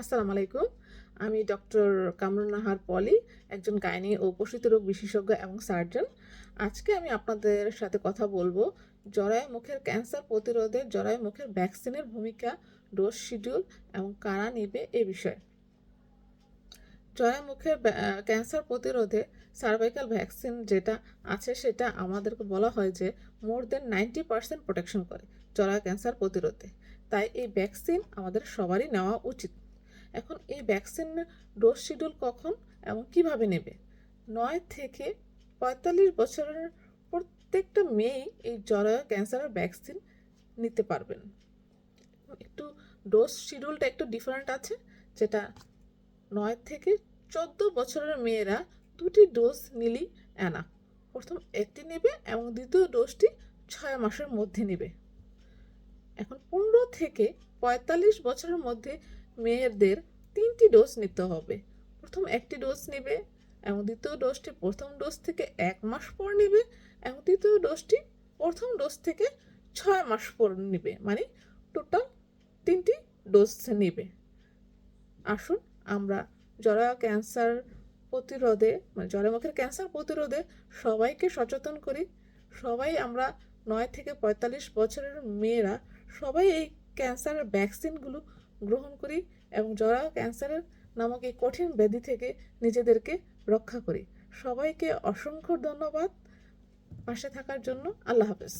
আসসালামু আলাইকুম আমি ডক্টর কামরুন নাহার পলি, একজন গাইনি ও প্রসূতি রোগ বিশেষজ্ঞ এবং সার্জন। আজকে আমি আপনাদের সাথে কথা বলব জরায়ু মুখের ক্যান্সার প্রতিরোধে জরায়ু মুখের ভ্যাকসিনের ভূমিকা, ডোজ শিডিউল এবং কারা নেবে এ বিষয়ে। জরায়ু মুখের ক্যান্সার প্রতিরোধে সার্ভাইকাল ভ্যাকসিন যেটা আছে সেটা আমাদেরকে বলা হয় যে more than ninety percent protection করে জরায়ু ক্যান্সার প্রতিরোধে। তাই এই ভ্যাকসিন আমাদের সবারই নেওয়া উচিত। এখন এই ভ্যাকসিন ডোজ শিডিউল কখন এবং কীভাবে নেবে? নয় থেকে পঁয়তাল্লিশ বছরের প্রত্যেকটা মেয়ে এই জরায়ু ক্যান্সারের ভ্যাকসিন নিতে পারবেন। একটু ডোজ শিডিউলটা একটু ডিফারেন্ট আছে, যেটা নয় থেকে চোদ্দ বছরের মেয়েরা দুটি ডোজ নিলি এনা প্রথম একটি নেবে এবং দ্বিতীয় ডোজটি ছয় মাসের মধ্যে নেবে। এখন পনেরো থেকে পঁয়তাল্লিশ বছরের মধ্যে মেয়েদের তিনটি ডোজ নিতে হবে। প্রথম একটি ডোজ নেবে, এবং দ্বিতীয় ডোজটি প্রথম ডোজ থেকে এক মাস পর নেবে, এবং তৃতীয় ডোজটি প্রথম ডোজ থেকে ছয় মাস পর নেবে মানে টোটাল তিনটি ডোজ নেবে। আসুন আমরা জরা ক্যান্সার প্রতিরোধে মানে জরামুখের ক্যান্সার প্রতিরোধে সবাইকে সচেতন করি। সবাই আমরা নয় থেকে পঁয়তাল্লিশ বছরের মেয়েরা সবাই এই ক্যান্সারের ভ্যাকসিনগুলো গ্রহণ করি এবং জরা ক্যান্সারের নামক এই কঠিন ব্যাধি থেকে নিজেদেরকে রক্ষা করি। সবাইকে অসংখ্য ধন্যবাদ। পাশে থাকার জন্য আল্লাহ হাফেজ।